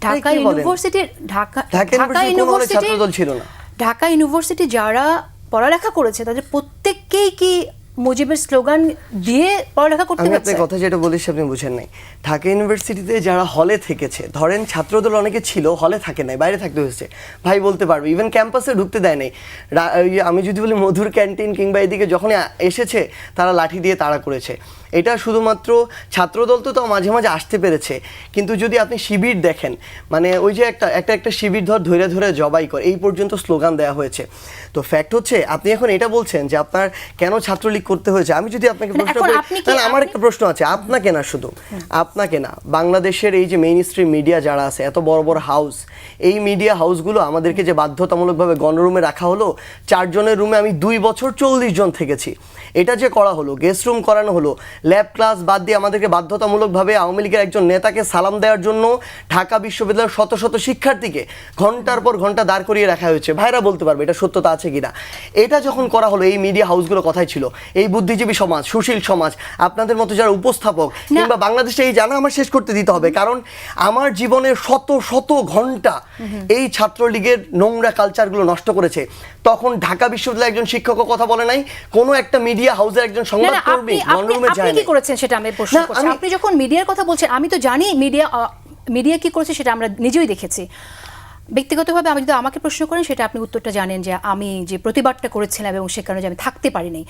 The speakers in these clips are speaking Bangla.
ঢাকা ইউনিভার্সিটির ঢাকা ঢাকা ইউনিভার্সিটি ছাত্রদল ছিল না। ঢাকা ইউনিভার্সিটি যারা পড়ালেখা করেছে তাদের প্রত্যেককেই কি মুজিবের স্লোগান দিয়ে পড়ালেখা করতে আমি আপনার কথা যেটা বলেছি আপনি বুঝেন নাই। ঢাকা ইউনিভার্সিটিতে যারা হলে থেকেছে ধরেন ছাত্রদল অনেকে ছিল হলে থাকে নাই বাইরে থাকতে হয়েছে। ভাই বলতে পারবে ইভেন ক্যাম্পাসে ঢুকতে দেয় নাই। রা- ওই যে আমি যদি বলি মধুর ক্যান্টিন কিংবা এদিকে যখনই আ- এসেছে তারা লাঠি দিয়ে তাড়া করেছে। এটা শুধুমাত্র ছাত্রদল তো তাও মাঝে মাঝে আসতে পেরেছে। কিন্তু যদি আপনি শিবির দেখেন মানে ওই যে একটা একটা একটা শিবির ধর ধরে ধরে জবাই করে এই পর্যন্ত স্লোগান দেওয়া হয়েছে। তো ফ্যাক্ট হচ্ছে আপনি এখন এটা বলছেন যে আপনার কেন ছাত্রলীগ করতে হয়েছে? আমি যদি আপনাকে মানে প্রশ্ন করি তাহলে আমার একটা প্রশ্ন আছে আপনাকে না শুধু আপনাকে না বাংলাদেশের এই যে মেইন স্ট্রিম মিডিয়া যারা আছে এত বড় বড় হাউস এই মিডিয়া হাউসগুলো আমাদেরকে যে বাধ্যতামূলকভাবে গণরুমে রাখা হলো চারজনের রুমে আমি দুই বছর চল্লিশ জন থেকেছি। এটা যে করা হলো গেস্ট রুম করানো হলো ল্যাব ক্লাস বাদ দিয়ে আমাদেরকে বাধ্যতামূলকভাবে আওয়ামী লীগের একজন নেতাকে সালাম দেওয়ার জন্য ঢাকা বিশ্ববিদ্যালয়ের শত শত শিক্ষার্থীকে ঘণ্টার পর ঘণ্টা দাঁড় করিয়ে রাখা হয়েছে। ভাইরা বলতে পারবে এটা সত্যতা আছে কিনা। এটা যখন করা হলো এই মিডিয়া হাউসগুলো কথাই ছিল। এই বুদ্ধিজীবী সমাজ সুশীল সমাজ আপনাদের মতো যারা উপস্থাপক কিংবা বাংলাদেশে এই জানা আমার শেষ করতে দিতে হবে। কারণ আমার জীবনের শত শত ঘণ্টা এই ছাত্রলীগের নোংরা কালচারগুলো নষ্ট করেছে। তখন ঢাকা বিশ্ববিদ্যালয়ের একজন শিক্ষকও কথা বলে নাই। কোনো একটা মিডিয়া হাউসের একজন না সংবাদ না কর্মী আপনি কি করেছেন সেটা আমি প্রশ্ন করছি। আপনি যখন মিডিয়ার কথা বলছেন আমি তো জানি মিডিয়া মিডিয়া কি করেছে সেটা আমরা নিজেই দেখেছি। ব্যক্তিগতভাবে আমি যদি আমাকে প্রশ্ন করেন সেটা আপনি উত্তরটা জানেন যে আমি যে প্রতিবাদটা করেছিলাম এবং সে কারণে যে আমি থাকতে পারিনি।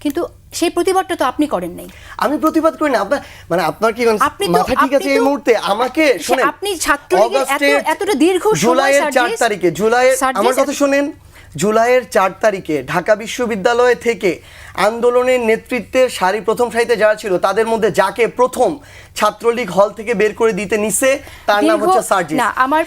কিন্তু সেই প্রতিবাদটা তো আপনি করেন নাই। আমি প্রতিবাদ করি না। আপনার মানে আপনার কি আপনি মাথা ঠিক আছে এই মুহূর্তে? আমাকে শুনেন আপনি এত- এতটা দীর্ঘ জুলাইয়ের চার তারিখে জুলাইয়ের আমার কথা শুনেন। জুলাইয়ের চার তারিখে ঢাকা বিশ্ববিদ্যালয় থেকে আন্দোলনের নেতৃত্বে সারি প্রথম সারিতে যারা ছিল তাদের মধ্যে যাকে প্রথম ছাত্রলীগ হল থেকে বের করে দিতে নিছে তার নাম হচ্ছে সার্জিস। আমার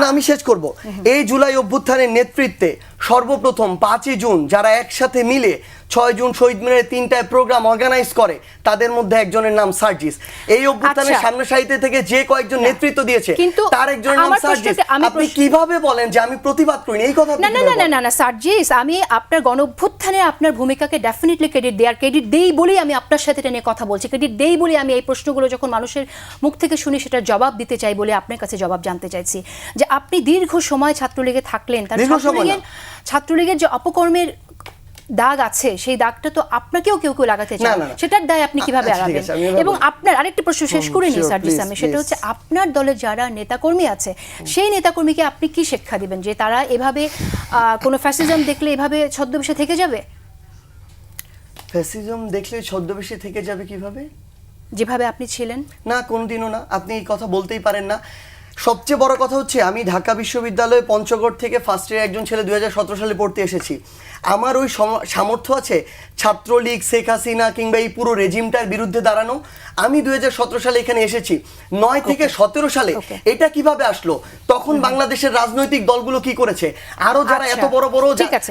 না আমি শেষ করব। এই জুলাই অভ্যুত্থানের নেতৃত্বে সর্বপ্রথম পাঁচই জুন যারা একসাথে মিলে ছয় জুন শহীদ মিনারে তিনটায় প্রোগ্রাম অর্গানাইজ করে তাদের মধ্যে একজনের নাম সার্জিস। এই অভ্যুত্থানের আচ্ছা। সামনে সারিতে থেকে যে কয়েকজন নেতৃত্ব দিয়েছে কিন্তু তার একজনের নাম সার্জিস। আপনি কীভাবে বলেন যে আমি প্রতিবাদ করিনি? এই কথা না না না না না সার্জিস আমি আপনার গণঅভ্যুত্থানে আপনার ভূমিকাকে ডেফিনেটলি ক্রেডিট দেয়ার ক্রেডিট দেই বলেই আমি আপনার সাথে এটা নিয়ে কথা বলছি। ক্রেডিট দেই বলে আমি এই প্রশ্নগুলো যখন মানুষের মুখ থেকে শুনি সেটার জবাব দিতে চাই বলে আপনার কাছে জবাব জানতে চাইছি। যে আপনি দীর্ঘ সময় ছাত্রলীগে থাকলেন তার ছাত্রলীগের ছাত্রলীগের যে অপকর্মের দাগ আছে সেই দাগটা তো আপনাকেও কেউ কেউ লাগাতে চায়। সেটার দায় আপনি কীভাবে এড়াবেন? এভাবে এবং আপনার আরেকটি প্রশ্ন শেষ করে নি sure, সার্জিস আমি সেটা হচ্ছে আপনার দলের যারা নেতাকর্মী আছে সেই নেতাকর্মীকে আপনি কি শিক্ষা দিবেন? যে তারা এভাবে আহ, কোনো ফ্যাসিজম দেখলে এভাবে ছদ্মবেশে থেকে যাবে? ফ্যাসিজম দেখলে ছদ্মবেশে থেকে যাবে কীভাবে? যেভাবে আপনি ছিলেন। না কোনদিনও না। আপনি এই কথা বলতেই পারেন না। সবচেয়ে বড় কথা হচ্ছে আমি ঢাকা বিশ্ববিদ্যালয়ে পঞ্চগড় থেকে ফার্স্ট ইয়ার একজন ছেলে দুই সালে পড়তে এসেছি। আমার ওই সামর্থ্য আছে ছাত্রলীগ শেখ হাসিনা কিংবা এই পুরো রেজিমটার বিরুদ্ধে দাঁড়ানো। আমি দুই সালে এখানে এসেছি। নয় থেকে সতেরো সালে এটা কীভাবে আসলো? তখন বাংলাদেশের রাজনৈতিক দলগুলো কি করেছে? আরও যারা আচ্ছা, এত বড় বড়।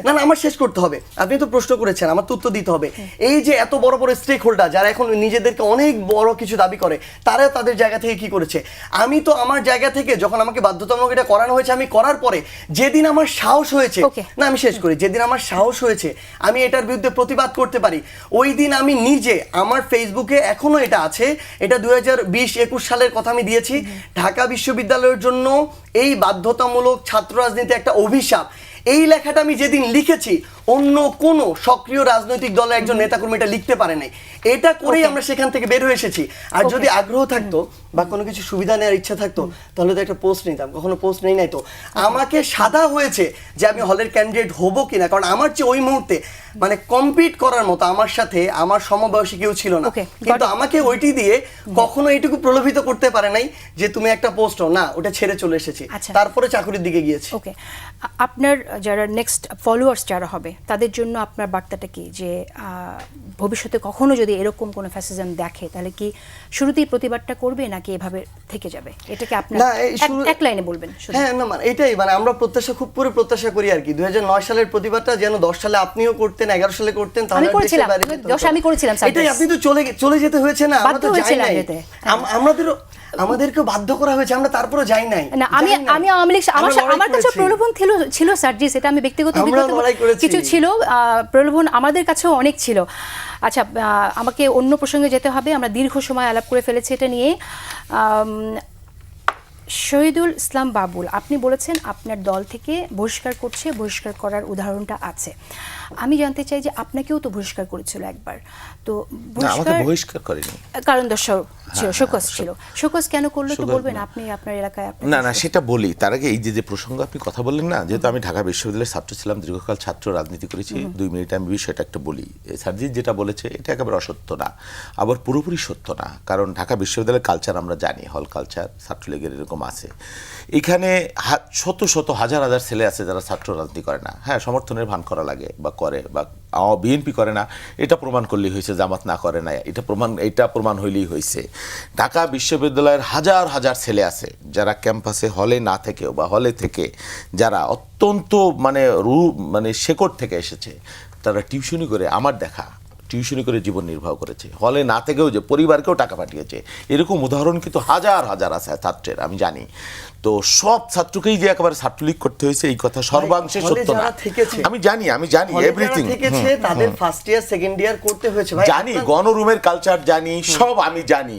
না না আমার শেষ করতে হবে। আপনি তো প্রশ্ন করেছেন আমার তো উত্তর দিতে হবে। এই যে এত বড় বড় স্টেক হোল্ডার যারা এখন নিজেদেরকে অনেক বড় কিছু দাবি করে তারা তাদের জায়গা থেকে কি করেছে? আমি তো আমার জায়গা থেকে যখন আমাকে বাধ্যতামূলক এটা করানো হয়েছে আমি করার পরে যেদিন আমার সাহস হয়েছে না আমি শেষ করি যেদিন আমার সাহস হয়েছে আমি এটার বিরুদ্ধে প্রতিবাদ করতে পারি ওই দিন আমি নিজে আমার ফেসবুকে এখনও এটা আছে এটা দুই হাজার বিশ একুশ সালের কথা আমি দিয়েছি ঢাকা বিশ্ববিদ্যালয়ের জন্য এই বাধ্যতামূলক ছাত্র রাজনীতি একটা অভিশাপ। এই লেখাটা আমি যেদিন লিখেছি অন্য কোনো সক্রিয় রাজনৈতিক দলের একজন নেতাকর্মী এটা লিখতে পারে নাই। এটা করেই আমরা সেখান থেকে বের হয়ে এসেছি। আর যদি আগ্রহ থাকতো বা কোনো কিছু সুবিধা নেওয়ার ইচ্ছা থাকতো তাহলে তো একটা পোস্ট নিতাম। কখনো পোস্ট নেই নাই তো। আমাকে সাদা হয়েছে যে আমি হলের ক্যান্ডিডেট হব কিনা কারণ আমার চেয়ে ওই মুহূর্তে মানে কম্পিট করার মতো আমার সাথে আমার সমবয়সী কেউ ছিল না। কিন্তু আমাকে ওইটি দিয়ে কখনো এইটুকু প্রলোভিত করতে পারে নাই যে তুমি একটা পোস্ট না ওটা ছেড়ে চলে এসেছি। আচ্ছা। তারপরে চাকুরির দিকে গিয়েছি। ওকে আপনার যারা নেক্সট ফলোয়ার্স যারা হবে তাদের জন্য আপনার বার্তাটা কি? যে আহ, ভবিষ্যতে কখনো যদি এরকম কোনো ফ্যাসিজম দেখে তাহলে কি শুরুতেই প্রতিবাদটা করবে নাকি এভাবে থেকে যাবে এটাকে আপনি এক- লাইনে বলবেন হ্যাঁ না মানে এটাই মানে আমরা প্রত্যাশা খুব পুরো প্রত্যাশা করি আর কি দুই হাজার নয় সালের প্রতিবাদটা যেন দশ সালে আপনিও করতেন এগারো সালে করতেন তাহলে আমি করেছিলাম। দেশের বাইরে যেতে দশে হতো আমি না। করেছিলাম, এটাই আপনি তো চলে চলে যেতে হয়েছে না আমরা তো যাই নাই। আমাদেরও আমাদেরকে বাধ্য করা হয়েছে আমরা তারপরে যাই নাই। না আমি আমি আওয়ামী লীগ আমার আমার কাছে প্রলোভন ছিল ছিল সার্জিস এটা আমি ব্যক্তিগত। কিছু ছিল প্রলোভন আমাদের কাছেও অনেক ছিল। আচ্ছা আমাকে অন্য প্রসঙ্গে যেতে হবে আমরা দীর্ঘ সময় আলাপ করে ফেলেছি এটা নিয়ে। শহীদুল ইসলাম বাবুল আপনি বলেছেন আপনার দল থেকে বহিষ্কার করছে বহিষ্কার করার উদাহরণটা আছে। আমি জানতে চাই যে আপনাকেও তো বহিষ্কার করেছিল একবার। তো আমাকে বহিষ্কার করেনি। কারণ দর্শক ছিল শোকস ছিল। শোকস কেন করল? তো বলবেন। আপনি আপনার এলাকায় না না সেটা বলি। তার আগে এই যে যে প্রসঙ্গ আপনি কথা বললেন না যেহেতু আমি ঢাকা বিশ্ববিদ্যালয়ের ছাত্র ছিলাম দীর্ঘকাল ছাত্র রাজনীতি করেছি দুই মিনিট আমি বিষয়টা একটা বলি। সার্জিৎ যেটা বলেছে এটা একেবারে অসত্য না আবার পুরোপুরি সত্য না কারণ ঢাকা বিশ্ববিদ্যালয়ের কালচার আমরা জানি হল কালচার ছাত্রলীগের এরকম আছে। এখানে শত শত হাজার হাজার ছেলে আছে যারা ছাত্র রাজনীতি করে না। হ্যাঁ সমর্থনের ভান করা লাগে বা করে বা বিএনপি করে না, এটা প্রমাণ করলেই হয়েছে, জামাত না করে না এটা প্রমাণ এটা প্রমাণ হইলেই হয়েছে। ঢাকা বিশ্ববিদ্যালয়ের হাজার হাজার ছেলে আছে, যারা ক্যাম্পাসে হলে না থেকেও বা হলে থেকে যারা অত্যন্ত মানে রু মানে শেকড় থেকে এসেছে, তারা টিউশনি করে, আমার দেখা। টিউশনি করে জীবন নির্বাহ করেছে। হলে না থেকেও যে পরিবারকেও টাকা পাঠিয়েছে। এরকম উদাহরণ কিন্তু হাজার হাজার আছে ছাত্রের আমি জানি। তো সব ছাত্রকেই যে একেবারে ছাত্রলীগ করতে হয়েছে এই কথা সর্বাংশে সত্য না। আমি জানি আমি জানি এভরিথিং তাদের ফার্স্ট ইয়ার সেকেন্ড ইয়ার করতে হয়েছে। ভাই জানি গণরুমের কালচার জানি সব আমি জানি।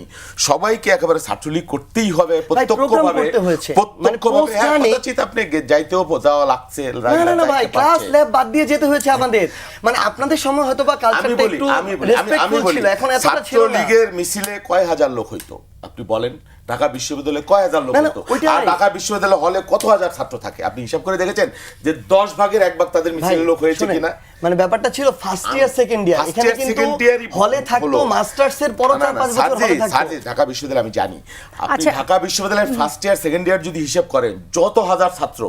সবাইকে একেবারে ছাত্রলীগ করতেই হবে প্রত্যক্ষভাবে মানে প্রত্যক্ষভাবে। হ্যাঁ, কদাচিৎ আপনি যাইতেও যাওয়া লাগছে না না ভাই ক্লাস ল্যাব বাদ দিয়ে যেতে হয়েছে আমাদের। মানে আপনাদের সময় হয়তো বা কালচারটা একটু আমি আমি- আমি রেসপেক্টফুল ছিল এখন এতটা ছিল না। ছাত্রলীগের মিছিলে কয় হাজার লোক হইতো? আপনি বলেন ঢাকা বিশ্ববিদ্যালয়ে কয় হাজার লোক ওইটাই। আর ঢাকা বিশ্ববিদ্যালয় হলে কত হাজার ছাত্র থাকে? আপনি হিসাব করে দেখেছেন যে দশ ভাগের এক ভাগ তাদের মিছিলের লোক হয়েছে কিনা? মানে ব্যাপারটা ছিল ফার্স্ট ইয়ার সেকেন্ড ইয়ার এখানে কিন্তু হলে থাকতো মাস্টার্স এর পরও না, চার পাঁচ বছর হলে থাকতো। ঢাকা বিশ্ববিদ্যালয় আমি জানি। আপনি আচ্ছা। ঢাকা বিশ্ববিদ্যালয়ের ফার্স্ট ইয়ার সেকেন্ড ইয়ার যদি হিসাব করেন যত হাজার ছাত্র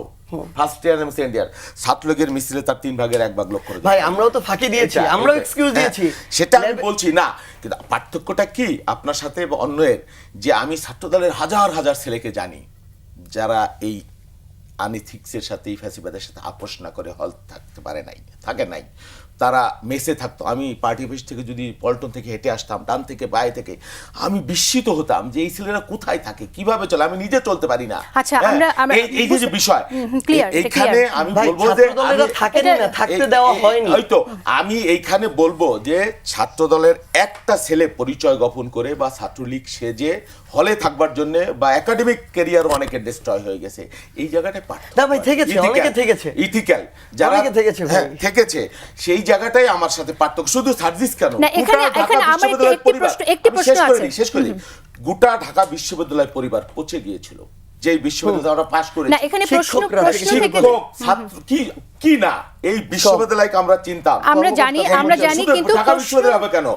ফার্স্ট ইয়ার এবং সেকেন্ড ইয়ার ছাত্রলীগের মিছিলে তার তিন ভাগের এক ভাগ লোক করে ভাই আমরাও তো ফাঁকি দিয়েছি আমরাও এক্সকিউজ হ্যাঁ, দিয়েছি। সেটা আমি বলছি না কিন্তু পার্থক্যটা কি? আপনার সাথে বা অন্যের যে আমি ছাত্রদলের হাজার হাজার ছেলেকে জানি যারা এই আনিথিক্সের সাথে এই ফ্যাসিবাদের সাথে আপোষ না করে হল থাকতে পারে নাই থাকে নাই। তারা মেসে থাকতো। আমি পার্টি অফিস থেকে যদি পল্টন থেকে হেঁটে আসতাম ডান থেকে বাই থেকে আমি বিস্মিত হতাম যে এই ছেলেরা কোথায় থাকে কীভাবে চলে আমি নিজে চলতে পারি না। আচ্ছা, হ্যাঁ, আমরা- এই- যে বিষয় এইখানে আমি বলব যে ছাত্রদলেরা আমি- না থাকতে দেওয়া হয়নি। ওই আমি এইখানে বলব যে ছাত্র দলের একটা ছেলে পরিচয় গোপন করে বা ছাত্রলীগ সেজে হলে থাকবার জন্য বা একাডেমিক ক্যারিয়ার অনেকে ডিস্ট্রয় হয়ে গেছে। এই জায়গাটায় না ভাই, থেকেছে, অনেকে থেকেছে। ইথিক্যাল যারা অনেকে থেকেছে। হ্যাঁ, থেকেছে। সেই জায়গাটাই আমার সাথে পার্থক্য। শুধু সার্জিস কেন? না, এখানে- গোটা ঢাকা এখানে আমার একটি- বিশ্ববিদ্যালয়ের একটি পরিবার- প্রশ্ন- একটি প্রশ্ন শেষ করে আছে। শেষ করে গোটা ঢাকা বিশ্ববিদ্যালয় পরিবার পচে গিয়েছিল। যে বিশ্ববিদ্যালয় আমরা পাশ করেছি। না এখানে প্রশ্ন প্রশ্ন থেকে ছাত্র কি কি না? এই বিশ্ববিদ্যালয়কে আমরা চিন্তাম। আমরা জানি আমরা জানি কিন্তু ঢাকা বিশ্ববিদ্যালয় হবে কেন?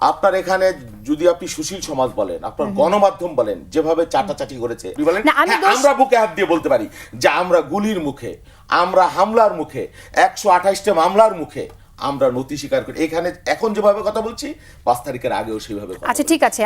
আপনার এখানে যদি আপনি সুশীল সমাজ বলেন আপনার গণমাধ্যম বলেন যেভাবে চাটাচাটি করেছে বলেন না, আমি হ্যাঁ, আমরা বুকে হাত দিয়ে বলতে পারি যে আমরা গুলির মুখে আমরা হামলার মুখে একশো আঠাইশটা মামলার মুখে আমরা নথি স্বীকার করি। এখানে এখন যেভাবে কথা বলছি পাঁচ তারিখের আগেও সেইভাবে আচ্ছা ঠিক আছে।